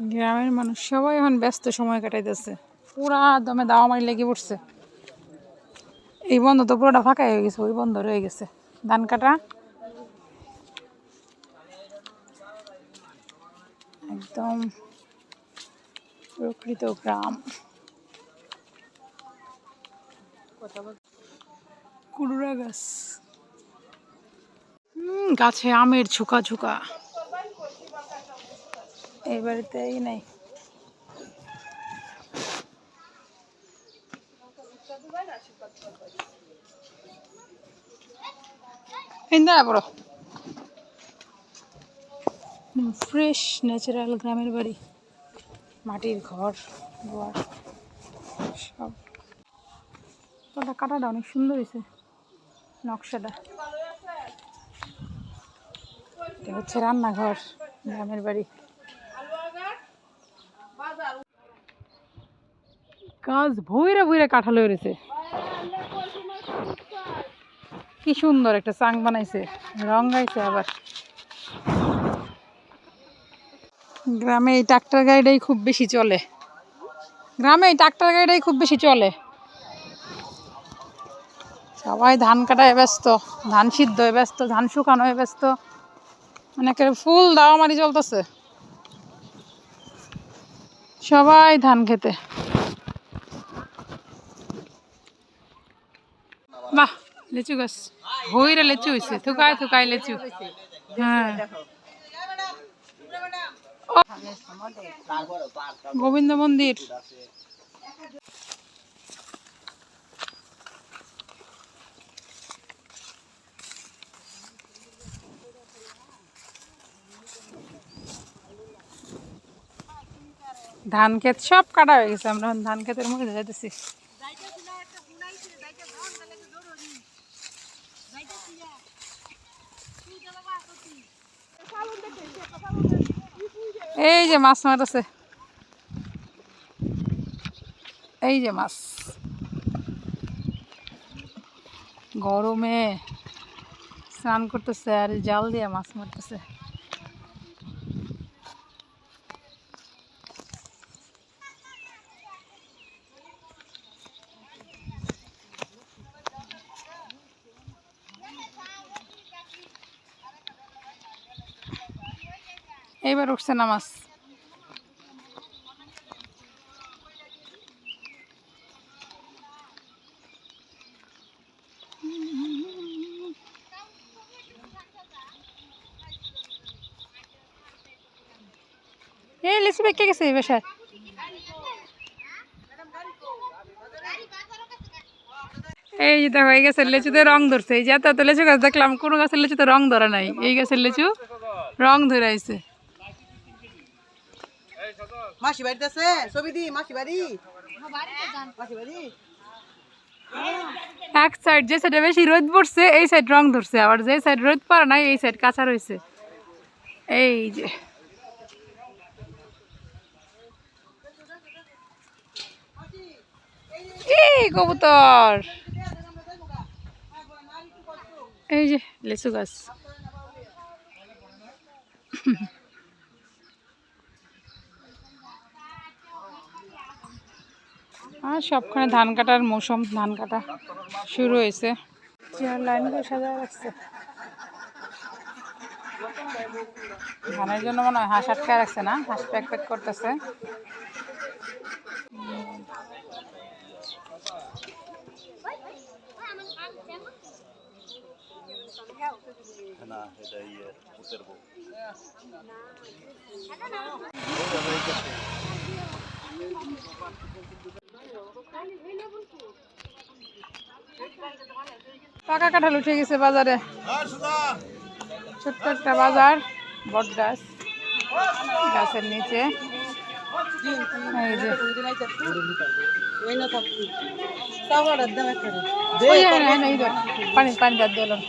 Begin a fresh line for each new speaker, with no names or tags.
গ্রামের মানুষ সবাই এখন ব্যস্ত সময় কাটাইতেছে। পুরা দমে দাওয়া মারি লেগে পড়ছে। এই বন্ধ তো পুরোটা ফাঁকা হয়ে গেছে ওই বন্ধ রয়ে গেছে। ধান কাটা। একদম প্রকৃত গ্রাম। কুড়ুরা গাছ। হুম, গাছে আমের ঝুকা ঝুকা। এই বাড়িতে এই নাই। বড়। ফ্রেশ ন্যাচারাল গ্রামের বাড়ি। মাটির ঘর, দুয়ার, সব। ওটা কাটাটা অনেক সুন্দর হয়েছে, নকশাটা। হচ্ছে রান্নাঘর, গ্রামের বাড়ি। গাছ ভইরে ভইরে কাঁঠাল হয়েছে কি সুন্দর একটা চাং বানাইছে, রং গাইছে আবার। গ্রামে এই ট্রাক্টর গাড়িটাই খুব বেশি চলে। গ্রামে এই ট্রাক্টর গাড়িটাই খুব বেশি চলে। সবাই ধান কাটায় ব্যস্ত, ধান সিদ্ধ হয়ে ব্যস্ত, ধান শুকানো হয়ে ব্যস্ত। অনেকের ফুল দাওয়া মারি চলতেছে। সবাই ধান খেতে। বাহ, লিচু গাছ। হইরে লিচু হয়েছে, থুকায় থুকায় লিচু। হ্যাঁ। গোবিন্দ মন্দির। ধান ক্ষেত সব কাটা হয়ে গেছে, আমরা ধান ক্ষেতের মধ্যে যাইতেছি। এই যে মাছ মারতেছে। এই যে মাছ। গরমে স্নান করতেছে আর জাল দিয়ে মাছ মারতেছে। এইবার উঠছে না মাছ এই লিচু বেঁকে গেছে এই বাসায়? এই যে দেখো, এই গাছের লিচুতে রং ধরছে। এই যে এত লিচু গাছ দেখলাম, কোনো গাছের লিচুতে রং ধরে নাই। এই গাছের লিচু রং ধরে
মাসি বাড়িতে আছে? ছবি দি, মাসি বাড়ি। মাসি বাড়ি।
এক সাইড যে সাইডে বেশি রোদ পড়ছে, এই সাইড রং ধরছে। আবার যে সাইড রোদ পড়ে নাই, এই সাইড কাঁচা রয়েছে। এই যে। কবুতর। এই যে, লিচু গাছ। আর সবখানে ধান কাটার মৌসুম ধান কাটা শুরু হয়েছে। চেয়ার লাইন করে সাজা রাখছে ধানের জন্য মনে হয় হাঁস আটকায় রাখছে না? হাঁস প্যাক প্যাক করতেছে। পাকা কাঁঠাল উঠে গেছে বাজারে। ছোট্ট একটা বাজার বট গাছ। গাছের নিচে। এই যে। পানি পানি দাঁত দিলাম।